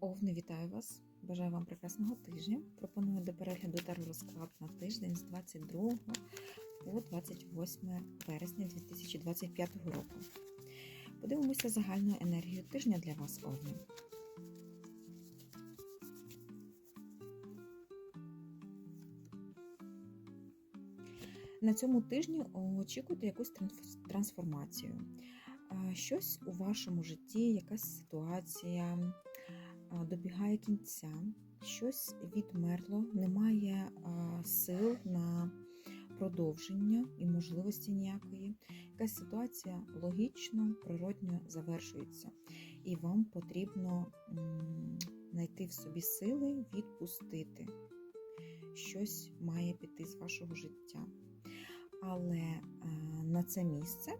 Овни, вітаю вас! Бажаю вам прекрасного тижня. Пропоную до перегляду розклад на тиждень з 22 по 28 вересня 2025 року. Подивимося загальну енергію тижня для вас, Овни. На цьому тижні очікуйте якусь транс- трансформацію. Щось у вашому житті, якась ситуація добігає кінця, щось відмерло, немає сил на продовження і можливості ніякої. Якась ситуація логічно, природньо завершується, і вам потрібно знайти в собі сили відпустити. Щось має піти з вашого життя. Але е, на це місце,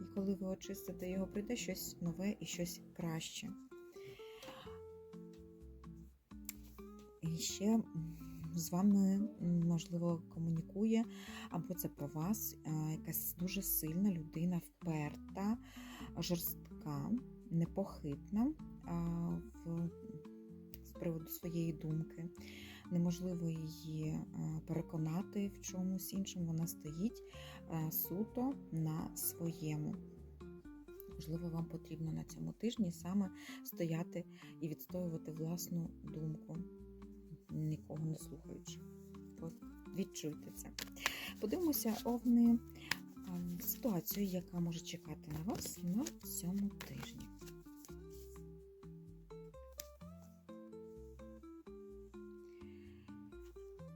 і коли ви очистите його, прийде щось нове і щось краще. І ще з вами, можливо, комунікує, або це про вас е, якась дуже сильна людина, вперта, жорстка, непохитна в, з приводу своєї думки. Неможливо її е, переконати в чомусь іншому. Вона стоїть е, суто на своєму. Можливо, вам потрібно на цьому тижні саме стояти і відстоювати власну думку, нікого не слухаючи. Відчуйте це. Подивимося овни е, ситуацію, яка може чекати на вас на цьому тижні.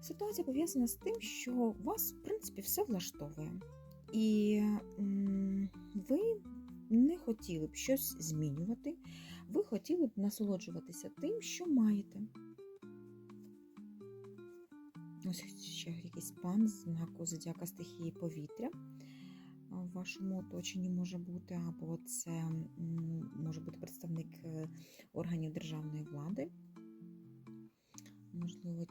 Ситуація пов'язана з тим, що вас, в принципі, все влаштовує. І ви не хотіли б щось змінювати, ви хотіли б насолоджуватися тим, що маєте. Ось ще якийсь пан з знаку зодіака стихії повітря в вашому оточенні може бути, або це може бути представник е, органів державної влади. Можливо,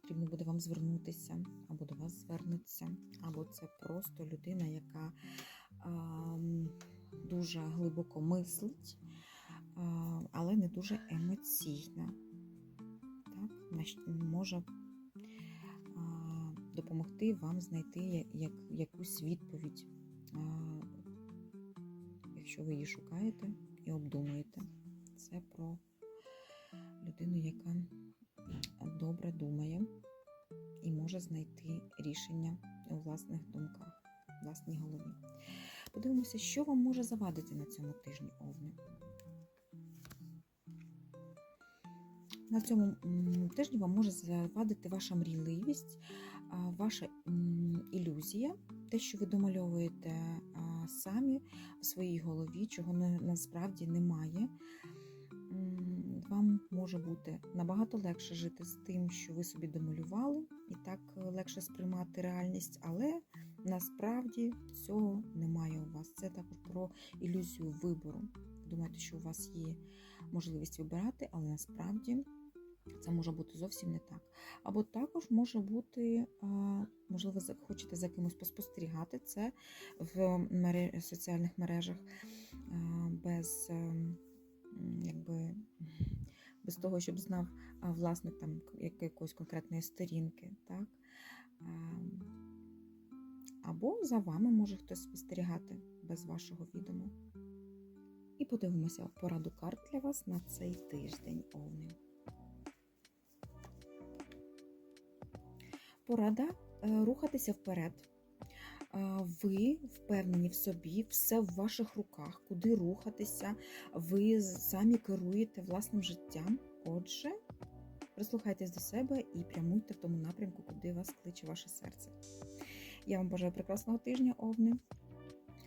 потрібно буде вам звернутися, або до вас звернеться, або це просто людина, яка дуже глибоко мислить, але не дуже емоційна. Так? Може допомогти вам знайти як, якусь відповідь, якщо ви її шукаєте і обдумуєте. Це про людину, яка добре думає і може знайти рішення у власних думках, у власній голові. Подивимося, що вам може завадити на цьому тижні овни. На цьому тижні вам може завадити ваша мрійливість, ваша ілюзія, те, що ви домальовуєте самі в своїй голові, чого насправді немає. Вам може бути набагато легше жити з тим, що ви собі домалювали, і так легше сприймати реальність, але насправді цього немає у вас. Це також про ілюзію вибору. Думаєте, що у вас є можливість вибирати, але насправді це може бути зовсім не так. Або також може бути, можливо, хочете за кимось поспостерігати це в соціальних мережах без, ем, якби, без того, щоб знав власник там якоїсь конкретної сторінки. Так? Або за вами може хтось спостерігати без вашого відому. І подивимося пораду карт для вас на цей тиждень, Овни. Порада е, рухатися вперед. Е, Ви впевнені в собі, все в ваших руках, куди рухатися, ви самі керуєте власним життям. Отже, прислухайтесь до себе і прямуйте в тому напрямку, куди вас кличе ваше серце. Я вам бажаю прекрасного тижня, овни.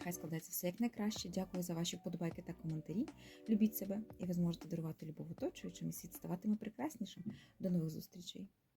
Хай складається все як найкраще. Дякую за ваші вподобайки та коментарі. Любіть себе, і ви зможете дарувати любов оточуючим, і світ ставатиме прекраснішим. До нових зустрічей!